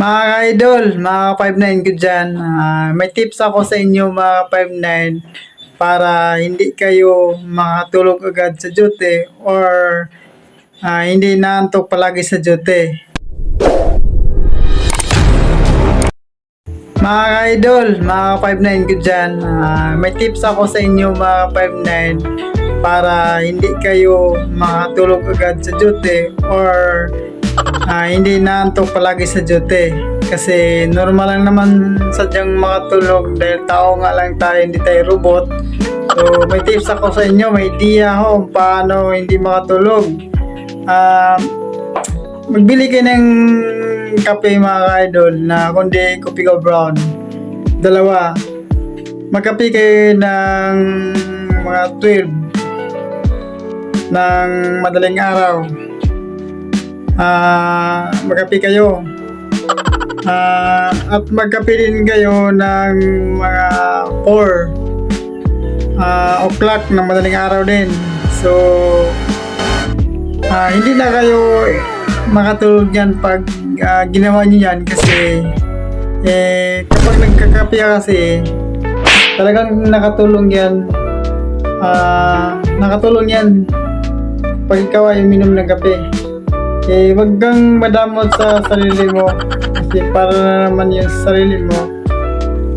Mga idol, mga 5'9 ko dyan, ah, may tips ako sa inyo mga 5'9 para hindi kayo makatulog agad sa duty or ah, hindi naantok palagi sa duty. Mga idol, mga 5'9 ko dyan, ah, may tips ako sa inyo mga 5'9 para hindi kayo makatulog agad sa duty or ah, hindi naantok palagi sa duty. Kasi normal lang naman sadyang makatulog dahil tao nga lang tayo, hindi tayo robot. So may tips ako sa inyo, may idea ako paano hindi makatulog. Ah, magbili kayo ng kape mga idol na kundi kopi ko brown. Dalawa. Magkape kayo ng mga 12 ng madaling araw. Ah, magkape kayo. Ah, at magkape din kayo ng mga 4 ah, o'clock ng madaling araw din. So, ah, hindi na kayo makatulog yan pag ah, ginawa nyo yan kasi eh, kapag nagkakape ka kasi talagang nakatulong yan ah, nakatulong yan pag ikaw ay uminom ng kape eh, wag kang madamot sa sarili mo. Kasi para na naman yung sarili mo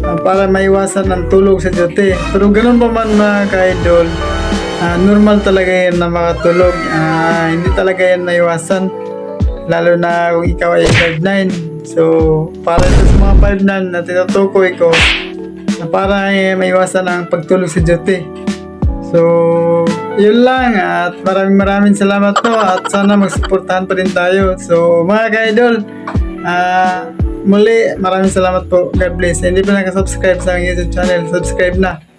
ah, para maiwasan ang tulog sa duty pero ganun pa man mga ka-idol ah, normal talaga yan na makatulog Ah, hindi talaga yan maiwasan. Lalo na kung ikaw ay 5'9 so para sa mga 5'9 na tinutukoy ko na para eh, maiwasan ang pagtulog sa duty So, yun lang at maraming maraming salamat po at sana magsuportahan pa rin tayo. So, mga ka-idol, ah, muli maraming salamat po. God bless. Hindi pa nakasubscribe sa aking YouTube channel, subscribe na.